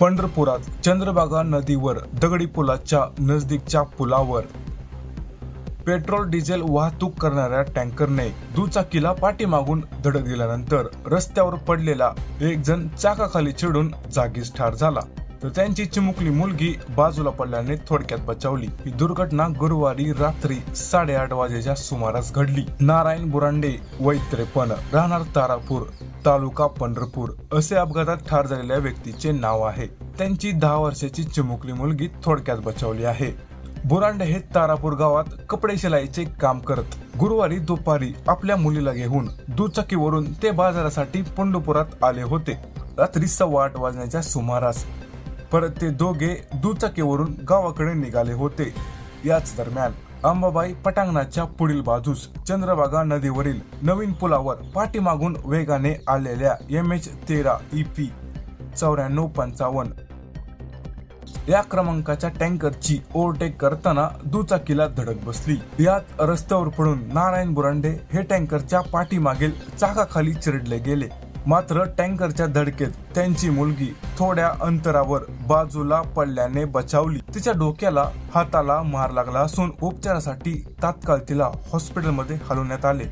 पंढरपुरात चंद्रभागा नदीवर दगडी पुलाच्या नजदीकच्या पुलावर पेट्रोल डिझेल वाहतूक करणाऱ्या टँकरने दुचाकीला पाठीमागून धडक दिल्यानंतर रस्त्यावर पडलेला एक जण चाकाखाली चिडून जागीच ठार झाला. तर त्यांची चिमुकली मुलगी बाजूला पडल्याने थोडक्यात बचावली. ही दुर्घटना गुरुवारी रात्री साडेआठ वाजेच्या सुमारास घडली. नारायण बुरांडे वय त्रेपन्न राहणार तारापूर तालुका पंढरपूर असे अपघातात ठार झालेल्या व्यक्तीचे नाव आहे. त्यांची दहा वर्षाची चिमुकली मुलगी थोडक्यात बचावली आहे. बुरांडे हे तारापूर गावात कपडे शिलाईचे काम करत गुरुवारी दुपारी आपल्या मुलीला घेऊन दुचाकीवरून ते बाजारासाठी पंढरपुरात आले होते. रात्री सव्वा आठ वाजण्याच्या सुमारास परत ते दोघे दुचाकीवरून गावाकडे निघाले होते. याच दरम्यान अंबाबाई पटांगणाच्या पुढील बाजूस चंद्रभागा नदीवरील नवीन पुलावर पाठीमागून वेगाने आलेल्या एम एच तेरा ई पी चौऱ्याण्णव पंचावन्न. या क्रमांकाच्या टँकरची ओव्हरटेक करताना दुचाकीला धडक बसली. यात रस्त्यावर पडून नारायण बुरांडे हे टँकरच्या पाठीमागील चाकाखाली चिरडले गेले. मात्र टँकरच्या धडकेत त्यांची मुलगी थोड्या अंतरावर बाजूला पडल्याने बचावली. तिच्या डोक्याला हाताला मार लागला असून उपचारासाठी तात्काळ तिला हॉस्पिटलमध्ये हलवण्यात आले.